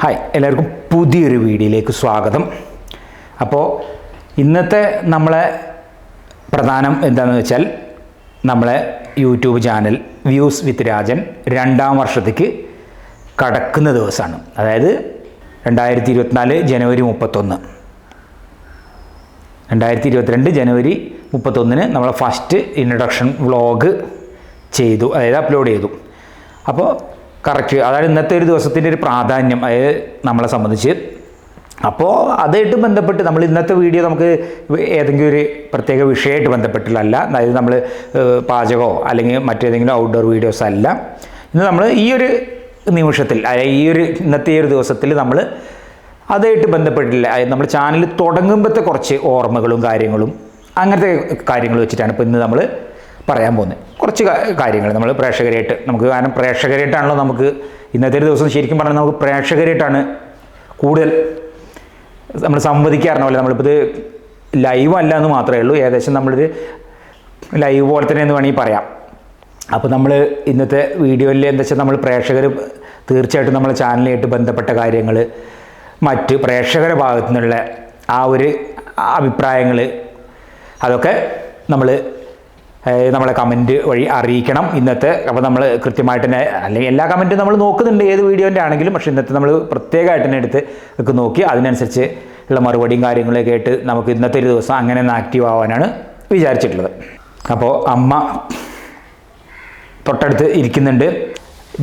Hi എല്ലാവർക്കും പുതിയൊരു വീഡിയോയിലേക്ക് സ്വാഗതം. അപ്പോൾ ഇന്നത്തെ നമ്മളെ പ്രധാനം എന്താണെന്ന് വെച്ചാൽ നമ്മളെ YouTube channel views with Rajan രണ്ടാം വർഷത്തേക്ക് കടക്കുന്ന ദിവസമാണ്. അതായത് രണ്ടായിരത്തി ഇരുപത്തിനാല് ജനുവരി മുപ്പത്തൊന്ന്. രണ്ടായിരത്തി ഇരുപത്തിരണ്ട് ജനുവരി മുപ്പത്തൊന്നിന് നമ്മൾ ഫസ്റ്റ് ഇൻട്രഡക്ഷൻ വ്ളോഗ് ചെയ്തു അതായത് അപ്ലോഡ് ചെയ്തു. അപ്പോൾ കറക്റ്റ് അതായത് ഇന്നത്തെ ഒരു ദിവസത്തിന്റെ ഒരു പ്രാധാന്യം അതായത് നമ്മളെ സംബന്ധിച്ച്. അപ്പോൾ അതായിട്ട് ബന്ധപ്പെട്ട് നമ്മൾ ഇന്നത്തെ വീഡിയോ നമുക്ക് ഏതെങ്കിലും ഒരു പ്രത്യേക വിഷയമായിട്ട് ബന്ധപ്പെട്ടിട്ടല്ല. അതായത് നമ്മൾ പാചകമോ അല്ലെങ്കിൽ മറ്റേതെങ്കിലും ഔട്ട്ഡോർ വീഡിയോസ് അല്ല. ഇന്ന് നമ്മൾ ഈ ഒരു നിമിഷത്തിൽ അതായത് ഈ ഒരു ഇന്നത്തെ ഈ ഒരു ദിവസത്തിൽ നമ്മൾ അതായിട്ട് ബന്ധപ്പെട്ടില്ല അതായത് നമ്മൾ ചാനൽ തുടങ്ങുമ്പോഴത്തെ കുറച്ച് ഓർമ്മകളും കാര്യങ്ങളും അങ്ങനത്തെ കാര്യങ്ങൾ വെച്ചിട്ടാണ് ഇപ്പോൾ ഇന്ന് നമ്മൾ പറയാൻ പോകുന്നത് കുറച്ച് കാര്യങ്ങൾ നമ്മൾ പ്രേക്ഷകരായിട്ട് നമുക്ക് കാരണം പ്രേക്ഷകരായിട്ടാണല്ലോ നമുക്ക് ഇന്നത്തെ ഒരു ദിവസം ശരിക്കും പറഞ്ഞാൽ നമുക്ക് പ്രേക്ഷകരായിട്ടാണ് കൂടുതൽ നമ്മൾ സംവദിക്കാറുണ്ട്. പോലെ നമ്മളിപ്പോൾ ഇത് ലൈവ് അല്ല എന്ന് മാത്രമേ ഉള്ളൂ. ഏകദേശം നമ്മളൊരു ലൈവ് പോലെ തന്നെ എന്ന് വേണമെങ്കിൽ പറയാം. അപ്പോൾ നമ്മൾ ഇന്നത്തെ വീഡിയോയിൽ എന്താ വെച്ചാൽ നമ്മൾ പ്രേക്ഷകർ തീർച്ചയായിട്ടും നമ്മളെ ചാനലുമായിട്ട് ബന്ധപ്പെട്ട കാര്യങ്ങൾ മറ്റ് പ്രേക്ഷകരുടെ ഭാഗത്തു നിന്നുള്ള ആ ഒരു അഭിപ്രായങ്ങൾ അതൊക്കെ നമ്മൾ നമ്മളെ കമന്റ് വഴി അറിയിക്കണം. ഇന്നത്തെ അപ്പോൾ നമ്മൾ കൃത്യമായിട്ട് തന്നെ അല്ലെങ്കിൽ എല്ലാ കമന്റും നമ്മൾ നോക്കുന്നുണ്ട് ഏത് വീഡിയോന്റെ ആണെങ്കിലും പക്ഷേ ഇന്നത്തെ നമ്മൾ പ്രത്യേകമായിട്ട് തന്നെ എടുത്ത് ഒക്കെ നോക്കി അതിനനുസരിച്ച് ഉള്ള മറുപടിയും കാര്യങ്ങളൊക്കെ ആയിട്ട് നമുക്ക് ഇന്നത്തെ ഒരു ദിവസം അങ്ങനെ ഒന്ന് ആക്റ്റീവ് ആവാനാണ് വിചാരിച്ചിട്ടുള്ളത്. അപ്പോൾ അമ്മ തൊട്ടടുത്ത് ഇരിക്കുന്നുണ്ട്.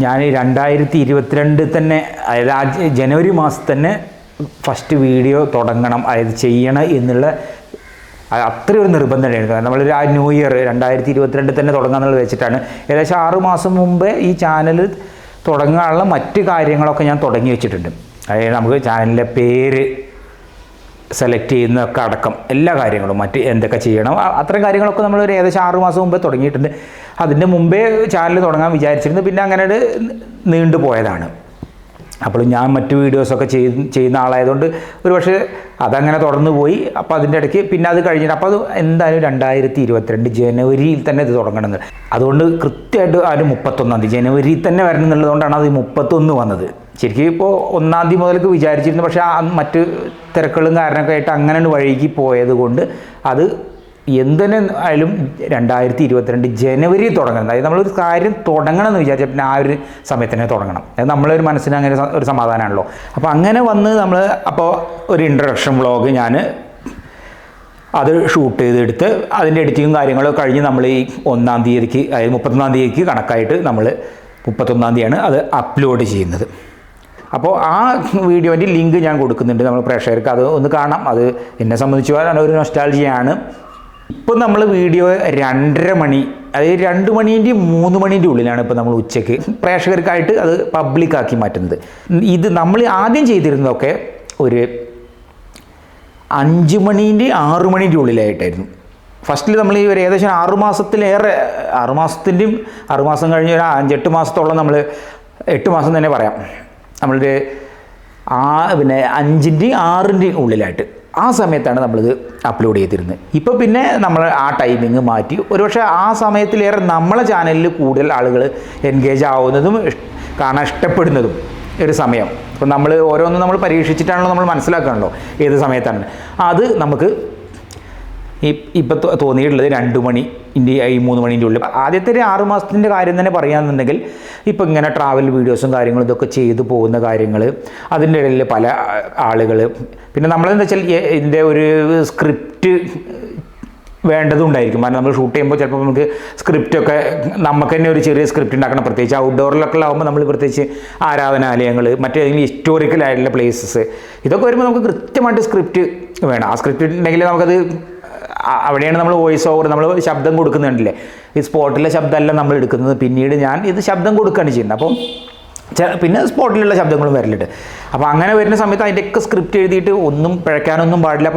ഞാൻ രണ്ടായിരത്തി ഇരുപത്തിരണ്ടിൽ തന്നെ അതായത് ആ ജനുവരി മാസത്തിൽ തന്നെ ഫസ്റ്റ് വീഡിയോ തുടങ്ങണം. അതായത് ചെയ്യണം എന്നുള്ള അത് അത്ര ഒരു നിർബന്ധം ഉണ്ടായിരുന്നു കാരണം നമ്മളൊരു ആ ന്യൂ ഇയർ രണ്ടായിരത്തി ഇരുപത്തിരണ്ട് തന്നെ തുടങ്ങാമെന്നുള്ളത് വെച്ചിട്ടാണ്. ഏകദേശം ആറ് മാസം മുമ്പേ ഈ ചാനൽ തുടങ്ങാനുള്ള മറ്റ് കാര്യങ്ങളൊക്കെ ഞാൻ തുടങ്ങി വെച്ചിട്ടുണ്ട്. അതായത് നമുക്ക് ചാനലിന്റെ പേര് സെലക്ട് ചെയ്യുന്നതൊക്കെ അടക്കം എല്ലാ കാര്യങ്ങളും മറ്റ് എന്തൊക്കെ ചെയ്യണം അത്തരം കാര്യങ്ങളൊക്കെ നമ്മൾ ഒരു ഏകദേശം ആറ് മാസം മുമ്പേ തുടങ്ങിയിട്ടുണ്ട്. അതിന്റെ മുമ്പേ ചാനൽ തുടങ്ങാൻ വിചാരിച്ചിരുന്നു. പിന്നെ അങ്ങനെ നീണ്ടുപോയതാണ് നീണ്ടു പോയതാണ് അപ്പോൾ ഞാൻ മറ്റു വീഡിയോസൊക്കെ ചെയ്ത് ചെയ്യുന്ന ആളായതുകൊണ്ട് ഒരു പക്ഷേ അതങ്ങനെ തുടർന്ന് പോയി. അപ്പോൾ അതിന്റെ ഇടയ്ക്ക് പിന്നെ അത് കഴിഞ്ഞിട്ട് അപ്പോൾ അത് എന്തായാലും രണ്ടായിരത്തി ഇരുപത്തിരണ്ട് ജനുവരിയിൽ തന്നെ ഇത് തുടങ്ങണമെന്ന് അതുകൊണ്ട് കൃത്യമായിട്ട് ആ ഒരു മുപ്പത്തൊന്നാം തീയതി ജനുവരിയിൽ തന്നെ വരണം എന്നുള്ളതുകൊണ്ടാണ് അത് മുപ്പത്തൊന്ന് വന്നത്. ശരിക്കും ഇപ്പോൾ ഒന്നാം തീയതി മുതൽക്ക് വിചാരിച്ചിരുന്നു പക്ഷേ മറ്റ് തിരക്കുകളും കാരണമൊക്കെ ആയിട്ട് അങ്ങനെ വഴുകി പോയത് കൊണ്ട് അത് എന്തിനെ ആയാലും രണ്ടായിരത്തി ഇരുപത്തിരണ്ട് ജനുവരി തുടങ്ങണം. അതായത് നമ്മളൊരു കാര്യം തുടങ്ങണം എന്ന് വിചാരിച്ചാൽ പിന്നെ ആ ഒരു സമയത്ത് തന്നെ തുടങ്ങണം. അത് നമ്മളൊരു മനസ്സിന് അങ്ങനെ ഒരു സമാധാനമാണല്ലോ അപ്പോൾ അങ്ങനെ വന്ന് നമ്മൾ അപ്പോൾ ഒരു ഇൻട്രഡക്ഷൻ വ്ളോഗ് ഞാൻ അത് ഷൂട്ട് ചെയ്തെടുത്ത് അതിന്റെ എഡിറ്റിങ്ങും കാര്യങ്ങളും കഴിഞ്ഞ് നമ്മൾ ഈ ഒന്നാം തീയതിക്ക് അതായത് മുപ്പത്തൊന്നാം തീയതിക്ക് കണക്കായിട്ട് നമ്മൾ മുപ്പത്തൊന്നാം തീയതിയാണ് അത് അപ്ലോഡ് ചെയ്യുന്നത്. അപ്പോൾ ആ വീഡിയോന്റെ ലിങ്ക് ഞാൻ കൊടുക്കുന്നുണ്ട്. നമ്മൾ പ്രേക്ഷകർക്ക് അത് ഒന്ന് കാണാം. അത് എന്നെ സംബന്ധിച്ച് ഒരു നൊസ്റ്റാൾജിയാണ് ഇപ്പോൾ നമ്മൾ വീഡിയോ രണ്ടര മണി അതായത് രണ്ട് മണീന്റെയും മൂന്ന് മണീന്റെ ഉള്ളിലാണ് ഇപ്പോൾ നമ്മൾ ഉച്ചയ്ക്ക്. പ്രേക്ഷകർക്കായിട്ട് അത് പബ്ലിക്കാക്കി മാറ്റുന്നത്. ഇത് നമ്മൾ ആദ്യം ചെയ്തിരുന്നതൊക്കെ ഒരു അഞ്ച് മണീന്റെ ആറു മണീന്റെ ഉള്ളിലായിട്ടായിരുന്നു. ഫസ്റ്റിൽ നമ്മൾ ഈ ഒരു ഏകദേശം ആറു മാസത്തിലേറെ ആറു മാസത്തിന്റെയും ആറു മാസം കഴിഞ്ഞ് ഒരു അഞ്ചെട്ട് മാസത്തോളം നമ്മൾ എട്ട് മാസം തന്നെ പറയാം. നമ്മളൊരു ആ പിന്നെ അഞ്ചിന്റെയും ആറിന്റെയും ഉള്ളിലായിട്ട്. ആ സമയത്താണ് നമ്മളിത് അപ്ലോഡ് ചെയ്തിരുന്നത്. ഇപ്പോൾ പിന്നെ നമ്മൾ ആ ടൈമിങ് മാറ്റി. ഒരുപക്ഷെ ആ സമയത്തിലേറെ നമ്മളെ ചാനലിൽ കൂടുതൽ ആളുകൾ എൻഗേജ് ആവുന്നതും കാണാൻ ഇഷ്ടപ്പെടുന്നതും ഒരു സമയം. അപ്പം നമ്മൾ ഓരോന്നും നമ്മൾ പരീക്ഷിച്ചിട്ടാണല്ലോ നമ്മൾ മനസ്സിലാക്കണല്ലോ ഏത് സമയത്താണ് അത് നമുക്ക് ഈ ഇപ്പോൾ തോന്നിയിട്ടുള്ളത് രണ്ട് മണി ഇന്റെ ഈ മൂന്ന് മണീന്റെ ഉള്ളിൽ. ആദ്യത്തെ ഒരു ആറ് മാസത്തിന്റെ കാര്യം തന്നെ പറയുകയാണെന്നുണ്ടെങ്കിൽ ഇപ്പോൾ ഇങ്ങനെ ട്രാവൽ വീഡിയോസും കാര്യങ്ങളും ഇതൊക്കെ ചെയ്തു പോകുന്ന കാര്യങ്ങൾ അതിന്റെ ഇടയിൽ പല ആളുകൾ പിന്നെ നമ്മളെന്താ വെച്ചാൽ ഇതിന്റെ ഒരു സ്ക്രിപ്റ്റ് വേണ്ടതുണ്ടായിരിക്കും കാരണം നമ്മൾ ഷൂട്ട് ചെയ്യുമ്പോൾ ചിലപ്പോൾ നമുക്ക് സ്ക്രിപ്റ്റൊക്കെ നമുക്ക് തന്നെ ഒരു ചെറിയ സ്ക്രിപ്റ്റ് ഉണ്ടാക്കണം. പ്രത്യേകിച്ച് ഔട്ട്ഡോറിലൊക്കെ ആകുമ്പോൾ നമ്മൾ പ്രത്യേകിച്ച് ആരാധനാലയങ്ങൾ മറ്റേതെങ്കിലും ഹിസ്റ്റോറിക്കൽ ആയിട്ടുള്ള പ്ലേസസ് ഇതൊക്കെ വരുമ്പോൾ നമുക്ക് കൃത്യമായിട്ട് സ്ക്രിപ്റ്റ് വേണം. ആ സ്ക്രിപ്റ്റ് ഉണ്ടെങ്കിൽ നമുക്കത് അവിടെയാണ് നമ്മൾ വോയിസ് ഓവർ നമ്മൾ ശബ്ദം കൊടുക്കുന്നുണ്ടല്ലേ ഈ സ്പോട്ടിലെ ശബ്ദമല്ല നമ്മൾ എടുക്കുന്നത്. പിന്നീട് ഞാൻ ഇത് ശബ്ദം കൊടുക്കുകയാണ് ചെയ്യുന്നത്. അപ്പം പിന്നെ സ്പോട്ടിലുള്ള ശബ്ദങ്ങളും വരലുണ്ട്. അപ്പോൾ അങ്ങനെ വരുന്ന സമയത്ത് അതിന്റെയൊക്കെ സ്ക്രിപ്റ്റ് എഴുതിയിട്ട് ഒന്നും പിഴയ്ക്കാനൊന്നും പാടില്ല.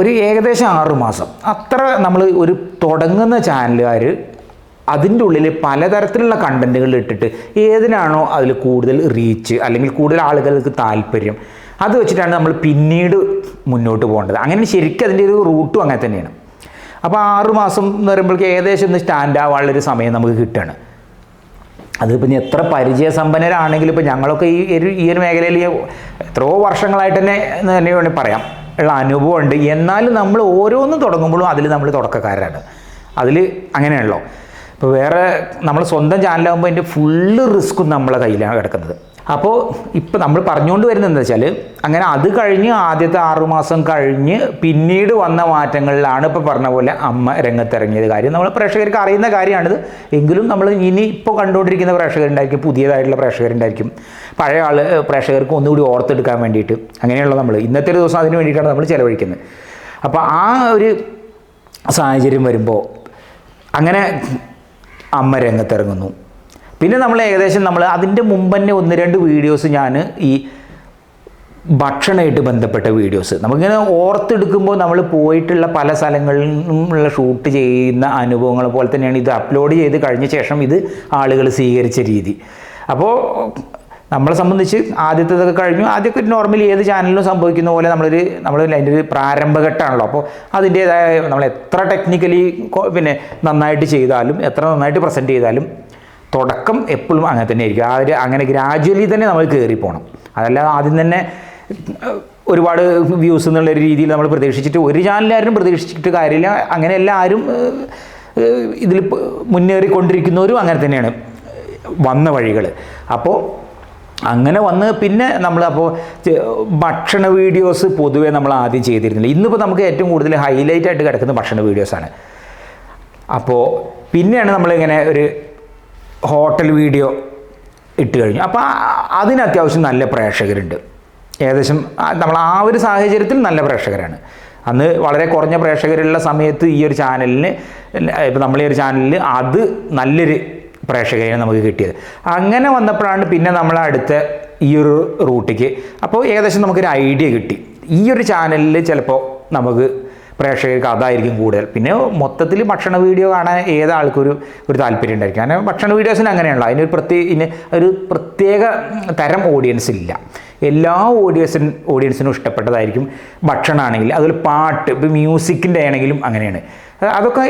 ഒരു ഏകദേശം ആറ് മാസം. അത്ര നമ്മൾ ഒരു തുടങ്ങുന്ന ചാനലുകാർ അതിന്റെ ഉള്ളിൽ പലതരത്തിലുള്ള കണ്ടന്റുകൾ ഇട്ടിട്ട് ഏതിനാണോ അതിൽ കൂടുതൽ റീച്ച് അല്ലെങ്കിൽ കൂടുതൽ ആളുകൾക്ക് താല്പര്യം അത് വെച്ചിട്ടാണ് നമ്മൾ പിന്നീട് മുന്നോട്ട് പോകേണ്ടത്. അങ്ങനെ ശരിക്കും അതിന്റെ ഒരു റൂട്ടും അങ്ങനെ തന്നെയാണ്. അപ്പോൾ ആറ് മാസം എന്ന് പറയുമ്പോഴേക്ക് ഏകദേശം ഒന്ന് സ്റ്റാൻഡ് ആവാനുള്ളൊരു സമയം നമുക്ക് കിട്ടുകയാണ്. അതിപ്പോൾ എത്ര പരിചയസമ്പന്നരാണെങ്കിലും ഇപ്പോൾ ഞങ്ങളൊക്കെ ഈ ഒരു ഈ ഒരു മേഖലയിൽ എത്രയോ വർഷങ്ങളായിട്ട് തന്നെ എന്ന് തന്നെ വേണമെങ്കിൽ പറയാം. ഉള്ള അനുഭവമുണ്ട്. എന്നാലും നമ്മൾ ഓരോന്നും തുടങ്ങുമ്പോഴും അതിൽ നമ്മൾ തുടക്കക്കാരാണ്. അതിൽ അങ്ങനെയാണല്ലോ. ഇപ്പോൾ വേറെ നമ്മൾ സ്വന്തം ചാനലാകുമ്പോൾ അതിന്റെ ഫുള്ള് റിസ്ക്കും നമ്മളെ കയ്യിലാണ് കിടക്കുന്നത്. അപ്പോൾ ഇപ്പോൾ നമ്മൾ പറഞ്ഞുകൊണ്ട് വരുന്നത് എന്താ വെച്ചാൽ അങ്ങനെ അത് കഴിഞ്ഞ് ആദ്യത്തെ ആറുമാസം കഴിഞ്ഞ് പിന്നീട് വന്ന മാറ്റങ്ങളിലാണ് ഇപ്പോൾ പറഞ്ഞ പോലെ അമ്മ രംഗത്തിറങ്ങിയത് കാര്യം. നമ്മൾ പ്രേക്ഷകർക്ക് അറിയുന്ന കാര്യമാണിത്. എങ്കിലും നമ്മൾ ഇനി ഇപ്പോൾ കണ്ടുകൊണ്ടിരിക്കുന്ന പ്രേക്ഷകരുണ്ടായിരിക്കും പുതിയതായിട്ടുള്ള പ്രേക്ഷകരുണ്ടായിരിക്കും. പഴയ ആൾ പ്രേക്ഷകർക്ക് ഒന്നുകൂടി ഓർത്തെടുക്കാൻ വേണ്ടിയിട്ട് അങ്ങനെയുള്ള നമ്മൾ ഇന്നത്തെ ഒരു ദിവസം അതിന് വേണ്ടിയിട്ടാണ് നമ്മൾ ചിലവഴിക്കുന്നത്. അപ്പോൾ ആ ഒരു സാഹചര്യം വരുമ്പോൾ അങ്ങനെ അമ്മ രംഗത്തിറങ്ങുന്നു. പിന്നെ നമ്മൾ ഏകദേശം നമ്മൾ അതിന്റെ മുമ്പ് തന്നെ ഒന്ന് രണ്ട് വീഡിയോസ് ഞാൻ ഈ ഭക്ഷണമായിട്ട് ബന്ധപ്പെട്ട വീഡിയോസ് നമുക്കിങ്ങനെ ഓർത്തെടുക്കുമ്പോൾ നമ്മൾ പോയിട്ടുള്ള പല സ്ഥലങ്ങളിലുള്ള ഷൂട്ട് ചെയ്യുന്ന അനുഭവങ്ങൾ പോലെ തന്നെയാണ് ഇത് അപ്ലോഡ് ചെയ്ത് കഴിഞ്ഞ ശേഷം ഇത് ആളുകൾ സ്വീകരിച്ച രീതി. അപ്പോൾ നമ്മളെ സംബന്ധിച്ച് ആദ്യത്തേതൊക്കെ കഴിഞ്ഞു. ആദ്യമൊക്കെ നോർമലി ഏത് ചാനലിലും സംഭവിക്കുന്ന പോലെ നമ്മളൊരു നമ്മൾ അതിന്റെ ഒരു പ്രാരംഭഘട്ടമാണല്ലോ. അപ്പോൾ അതിന്റേതായ നമ്മൾ എത്ര ടെക്നിക്കലി പിന്നെ നന്നായിട്ട് ചെയ്താലും എത്ര നന്നായിട്ട് പ്രസന്റ് ചെയ്താലും തുടക്കം എപ്പോഴും അങ്ങനെ തന്നെ ആയിരിക്കും ആ ഒരു അങ്ങനെ ഗ്രാജുവലി തന്നെ നമ്മൾ കയറി പോകണം അതല്ലാതെ ആദ്യം തന്നെ ഒരുപാട് വ്യൂസ് എന്നുള്ള ഒരു രീതിയിൽ നമ്മൾ പ്രതീക്ഷിച്ചിട്ട് ഒരു ചാനലാരും പ്രതീക്ഷിച്ചിട്ട് കാര്യമില്ല. അങ്ങനെ എല്ലാവരും ഇതിൽ മുന്നേറിക്കൊണ്ടിരിക്കുന്നവരും അങ്ങനെ തന്നെയാണ് വന്ന വഴികൾ അപ്പോൾ അങ്ങനെ വന്ന് പിന്നെ നമ്മൾ അപ്പോൾ ഭക്ഷണ വീഡിയോസ് പൊതുവേ നമ്മൾ ആദ്യം ചെയ്തിരുന്നില്ല. ഇന്നിപ്പോൾ നമുക്ക് ഏറ്റവും കൂടുതൽ ഹൈലൈറ്റ് ആയിട്ട് കിടക്കുന്ന ഭക്ഷണ വീഡിയോസാണ് അപ്പോൾ പിന്നെയാണ് നമ്മളിങ്ങനെ ഒരു ഹോട്ടൽ വീഡിയോ ഇട്ട് കഴിഞ്ഞു. അപ്പോൾ അതിനത്യാവശ്യം നല്ല പ്രേക്ഷകരുണ്ട്. ഏകദേശം നമ്മൾ ആ ഒരു സാഹചര്യത്തിൽ നല്ല പ്രേക്ഷകരാണ്. അന്ന് വളരെ കുറഞ്ഞ പ്രേക്ഷകരുള്ള സമയത്ത് ഈ ഒരു ചാനലിന് ഇപ്പം നമ്മൾ ഈ ഒരു ചാനലിൽ അത് നല്ലൊരു പ്രേക്ഷകരെയാണ് നമുക്ക് കിട്ടിയത്. അങ്ങനെ വന്നപ്പോഴാണ് പിന്നെ നമ്മൾ അടുത്ത ഈ ഒരു റൂട്ടിക്ക് അപ്പോൾ ഏകദേശം നമുക്കൊരു ഐഡിയ കിട്ടി. ഈ ഒരു ചാനലിൽ ചിലപ്പോൾ നമുക്ക് പ്രേക്ഷകർക്ക് അതായിരിക്കും കൂടുതൽ. പിന്നെ മൊത്തത്തിൽ ഭക്ഷണ വീഡിയോ കാണാൻ ഏതാൾക്കൊരു ഒരു താല്പര്യം ഉണ്ടായിരിക്കും. കാരണം ഭക്ഷണ വീഡിയോസിന് അങ്ങനെയാണല്ലോ. അതിനൊരു പ്രത്യേക ഒരു പ്രത്യേക തരം ഓഡിയൻസ് ഇല്ല. എല്ലാ ഓഡിയൻസിനും ഓഡിയൻസിനും ഇഷ്ടപ്പെട്ടതായിരിക്കും ഭക്ഷണമാണെങ്കിൽ അതുപോലെ പാട്ട് ഇപ്പോൾ മ്യൂസിക്കിന്റെ ആണെങ്കിലും അങ്ങനെയാണ്. അതൊക്കെ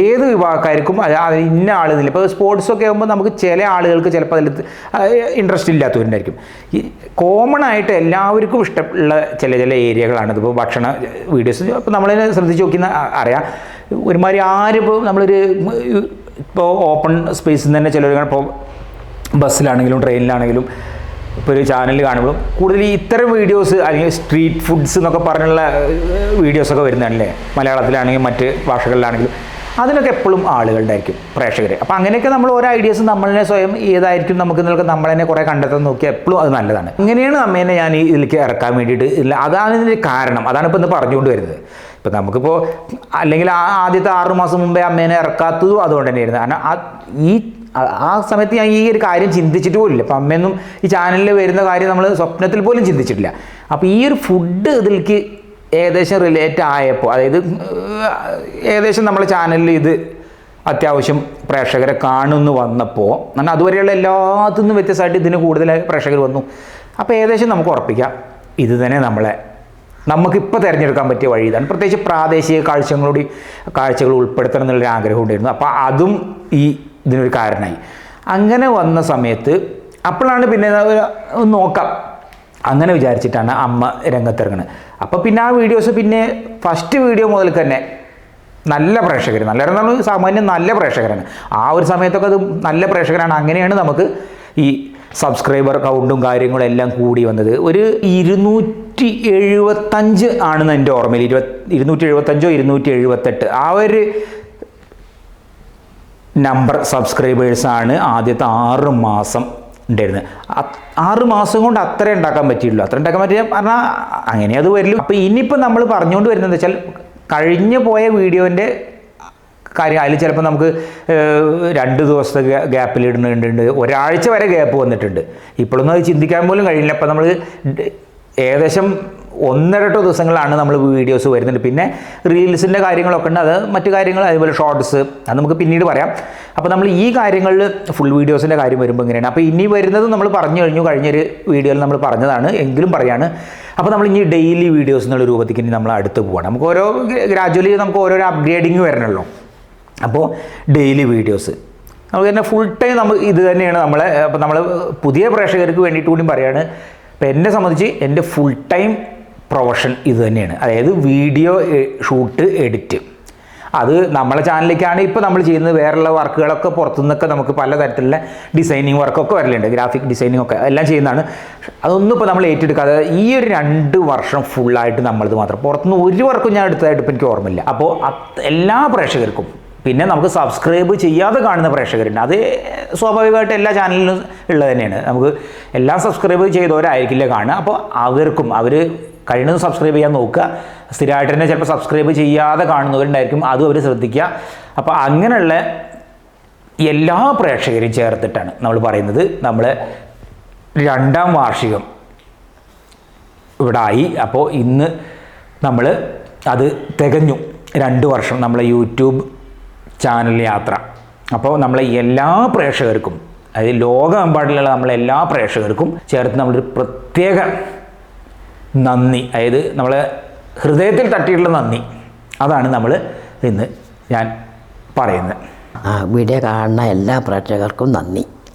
ഏത് വിഭാഗക്കാർക്കും അത് ഇന്ന ആളുകൾ ഇപ്പോൾ സ്പോർട്സൊക്കെ ആകുമ്പോൾ നമുക്ക് ചില ആളുകൾക്ക് ചിലപ്പോൾ അതിൽ ഇൻട്രസ്റ്റ് ഇല്ലാത്തവരുണ്ടായിരിക്കും. ഈ കോമൺ ആയിട്ട് എല്ലാവർക്കും ഇഷ്ടമുള്ള ചില ചില ഏരിയകളാണ് ഇതിപ്പോൾ ഭക്ഷണ വീഡിയോസ് അപ്പോൾ നമ്മളതിനെ ശ്രദ്ധിച്ച് നോക്കി അറിയാം. ഒരുമാതിരി ആരിപ്പോൾ നമ്മളൊരു ഇപ്പോൾ ഓപ്പൺ സ്പേസിൽ നിന്ന് തന്നെ ചിലർ ഇപ്പോൾ ബസ്സിലാണെങ്കിലും ട്രെയിനിലാണെങ്കിലും ഇപ്പോൾ ഒരു ചാനൽ കാണുമ്പോഴും കൂടുതൽ ഈ ഇത്തരം വീഡിയോസ് അല്ലെങ്കിൽ സ്ട്രീറ്റ് ഫുഡ്സ് എന്നൊക്കെ പറഞ്ഞുള്ള വീഡിയോസൊക്കെ വരുന്നതല്ലേ? മലയാളത്തിലാണെങ്കിലും മറ്റ് ഭാഷകളിലാണെങ്കിലും. അതിനൊക്കെ എപ്പോഴും ആളുകളുടെ ആയിരിക്കും പ്രേക്ഷകർ അപ്പോൾ അങ്ങനെയൊക്കെ നമ്മൾ ഓരോ ഐഡിയാസ് നമ്മളെ സ്വയം ഏതായിരിക്കും നമുക്ക് നിൽക്കുക നമ്മളെന്നെ കുറേ കണ്ടെത്താൻ നോക്കിയാൽ എപ്പോഴും അത് നല്ലതാണ്. ഇങ്ങനെയാണ് അമ്മേനെ ഞാൻ ഈ ഇതിലേക്ക് ഇറക്കാൻ വേണ്ടിയിട്ട് ഇല്ല അതാണ് ഇതിന്റെ കാരണം. അതാണ് ഇപ്പോൾ ഇന്ന് പറഞ്ഞുകൊണ്ട് വരുന്നത്. ഇപ്പം നമുക്കിപ്പോൾ അല്ലെങ്കിൽ ആ ആദ്യത്തെ ആറ് മാസം മുമ്പേ അമ്മേനെ ഇറക്കാത്തതും അതുകൊണ്ട് തന്നെയായിരുന്നു. കാരണം ആ ഈ ആ- സമയത്ത് ഞാൻ ഈ ഒരു കാര്യം ചിന്തിച്ചിട്ട് പോലില്ല അപ്പം അമ്മയൊന്നും ഈ ചാനലിൽ വരുന്ന കാര്യം നമ്മൾ സ്വപ്നത്തിൽ പോലും ചിന്തിച്ചിട്ടില്ല. അപ്പോൾ ഈ ഒരു ഫുഡ് ഇതിലേക്ക് ഏകദേശം റിലേറ്റ് ആയപ്പോൾ അതായത് ഏകദേശം നമ്മളെ ചാനലിൽ ഇത് അത്യാവശ്യം പ്രേക്ഷകരെ കാണുന്നു വന്നപ്പോൾ എന്നാൽ അതുവരെയുള്ള എല്ലാത്തിൽ നിന്നും വ്യത്യസ്തമായിട്ട് ഇതിന് കൂടുതൽ പ്രേക്ഷകർ വന്നു. അപ്പോൾ ഏകദേശം നമുക്ക് ഉറപ്പിക്കാം ഇത് തന്നെ നമ്മളെ നമുക്കിപ്പോൾ തിരഞ്ഞെടുക്കാൻ പറ്റിയ വഴി ഇതാണ്. പ്രത്യേകിച്ച് പ്രാദേശിക കാഴ്ചകളോട് കാഴ്ചകൾ ഉൾപ്പെടുത്തണം എന്നുള്ളൊരു ആഗ്രഹം ഉണ്ടായിരുന്നു. അപ്പോൾ അതും ഈ ഇതിനൊരു കാരണമായി അങ്ങനെ വന്ന സമയത്ത് അപ്പോഴാണ് പിന്നെ ഒന്ന് നോക്കാം. അങ്ങനെ വിചാരിച്ചിട്ടാണ് അമ്മ രംഗത്തിറങ്ങുന്നത് അപ്പോൾ പിന്നെ ആ വീഡിയോസ് പിന്നെ ഫസ്റ്റ് വീഡിയോ മുതൽ തന്നെ നല്ല പ്രേക്ഷകർ നല്ല സാമാന്യം നല്ല പ്രേക്ഷകരാണ്. ആ ഒരു സമയത്തൊക്കെ അത് നല്ല പ്രേക്ഷകരാണ്. അങ്ങനെയാണ് നമുക്ക് ഈ സബ്സ്ക്രൈബർ കൗണ്ടും കാര്യങ്ങളും എല്ലാം കൂടി വന്നത്. ഒരു ഇരുന്നൂറ്റി എഴുപത്തഞ്ച് ആണെന്ന് എന്റെ ഓർമ്മയിൽ ഇരുപത് ഇരുന്നൂറ്റി എഴുപത്തഞ്ചോ ഇരുന്നൂറ്റി എഴുപത്തെട്ട് ആ ഒരു നമ്പർ സബ്സ്ക്രൈബേഴ്സാണ് ആദ്യത്തെ ആറ് മാസം ഉണ്ടായിരുന്നത്. ആറ് മാസം കൊണ്ട് അത്ര ഉണ്ടാക്കാൻ പറ്റിയുള്ളൂ അത്ര ഉണ്ടാക്കാൻ പറ്റിയ പറഞ്ഞാൽ അങ്ങനെ അത് വരില്ല അപ്പോൾ ഇനിയിപ്പോൾ നമ്മൾ പറഞ്ഞുകൊണ്ട് വരുന്നത് വെച്ചാൽ കഴിഞ്ഞു പോയ വീഡിയോന്റെ കാര്യം അതിൽ ചിലപ്പോൾ നമുക്ക് രണ്ട് ദിവസത്തെ ഗ്യാപ്പിൽ ഇടുന്നുണ്ട് ഒരാഴ്ച വരെ ഗ്യാപ്പ് വന്നിട്ടുണ്ട്. ഇപ്പോഴൊന്നും അത് ചിന്തിക്കാൻ പോലും കഴിയില്ല. അപ്പോൾ നമ്മൾ ഏകദേശം ഒന്നരട്ടോ ദിവസങ്ങളാണ് നമ്മൾ വീഡിയോസ് വരുന്നുണ്ട് പിന്നെ റീൽസിന്റെ കാര്യങ്ങളൊക്കെ ഉണ്ട്. അത് മറ്റു കാര്യങ്ങൾ അതുപോലെ ഷോർട്സ് അത് നമുക്ക് പിന്നീട് പറയാം. അപ്പോൾ നമ്മൾ ഈ കാര്യങ്ങളിൽ ഫുൾ വീഡിയോസിന്റെ കാര്യം വരുമ്പോൾ ഇങ്ങനെയാണ്. അപ്പോൾ ഇനി വരുന്നത് നമ്മൾ പറഞ്ഞു കഴിഞ്ഞു കഴിഞ്ഞൊരു വീഡിയോയിൽ നമ്മൾ പറഞ്ഞതാണ് എങ്കിലും പറയാണ്. അപ്പോൾ നമ്മൾ ഇനി ഡെയിലി വീഡിയോസ് എന്നുള്ള രൂപത്തിൽ ഇനി നമ്മൾ അടുത്ത് പോകണം നമുക്ക് ഓരോ ഗ്രാജുവലി നമുക്ക് ഓരോരോ അപ്ഗ്രേഡിങ് വരണമല്ലോ അപ്പോൾ ഡെയിലി വീഡിയോസ് നമുക്ക് തന്നെ ഫുൾ ടൈം നമ്മൾ ഇത് തന്നെയാണ് നമ്മളെ അപ്പോൾ നമ്മൾ പുതിയ പ്രേക്ഷകർക്ക് വേണ്ടിയിട്ട് കൂടി പറയാണ്. ഇപ്പം എന്നെ സംബന്ധിച്ച് എന്റെ ഫുൾ ടൈം പ്രൊഫഷൻ ഇത് തന്നെയാണ്. അതായത് വീഡിയോ ഷൂട്ട് എഡിറ്റ് അത് നമ്മളെ ചാനലിലേക്കാണ് ഇപ്പോൾ നമ്മൾ ചെയ്യുന്നത്. വേറെയുള്ള വർക്കുകളൊക്കെ പുറത്തുനിന്നൊക്കെ നമുക്ക് പലതരത്തിലുള്ള ഡിസൈനിങ് വർക്കൊക്കെ വരലുണ്ട്. ഗ്രാഫിക് ഡിസൈനിങ് ഒക്കെ എല്ലാം ചെയ്യുന്നതാണ്. അതൊന്നും ഇപ്പോൾ നമ്മൾ ഏറ്റെടുക്കാതെ ഈ ഒരു രണ്ട് വർഷം ഫുള്ളായിട്ട് നമ്മളിത് മാത്രം. പുറത്തുനിന്ന് ഒരു വർക്കും ഞാൻ എടുത്തതായിട്ട് ഇപ്പോൾ എനിക്ക് ഓർമ്മയില്ല. അപ്പോൾ എല്ലാ പ്രേക്ഷകർക്കും പിന്നെ നമുക്ക് സബ്സ്ക്രൈബ് ചെയ്യാതെ കാണുന്ന പ്രേക്ഷകരുണ്ട്. അത് സ്വാഭാവികമായിട്ട് എല്ലാ ചാനലിലും ഉള്ളത് തന്നെയാണ്. നമുക്ക് എല്ലാം സബ്സ്ക്രൈബ് ചെയ്തവരായിരിക്കില്ല കാണുക. അപ്പോൾ അവർക്കും അവർ കഴിയുന്നത് സബ്സ്ക്രൈബ് ചെയ്യാൻ നോക്കുക. സ്ഥിരമായിട്ട് തന്നെ ചിലപ്പോൾ സബ്സ്ക്രൈബ് ചെയ്യാതെ കാണുന്നവരുണ്ടായിരിക്കും. അതും അവർ ശ്രദ്ധിക്കുക. അപ്പോൾ അങ്ങനെയുള്ള എല്ലാ പ്രേക്ഷകരും ചേർത്തിട്ടാണ് നമ്മൾ പറയുന്നത്. നമ്മൾ രണ്ടാം വാർഷികം ഇവിടെ ആയി അപ്പോൾ ഇന്ന് നമ്മൾ അത് തികഞ്ഞു. രണ്ട് വർഷം നമ്മളെ യൂട്യൂബ് ചാനൽ യാത്ര. അപ്പോൾ നമ്മളെ എല്ലാ പ്രേക്ഷകർക്കും അതായത് ലോകമെമ്പാടിലുള്ള നമ്മളെ എല്ലാ പ്രേക്ഷകർക്കും ചേർത്ത് നമ്മളൊരു പ്രത്യേക നന്ദി. അതായത് നമ്മളെ ഹൃദയത്തിൽ തട്ടിയിട്ടുള്ള നന്ദി. അതാണ് നമ്മൾ ഇന്ന് ഞാൻ പറയുന്നത്. ആ വീഡിയോ കാണുന്ന എല്ലാ പ്രേക്ഷകർക്കും നന്ദി.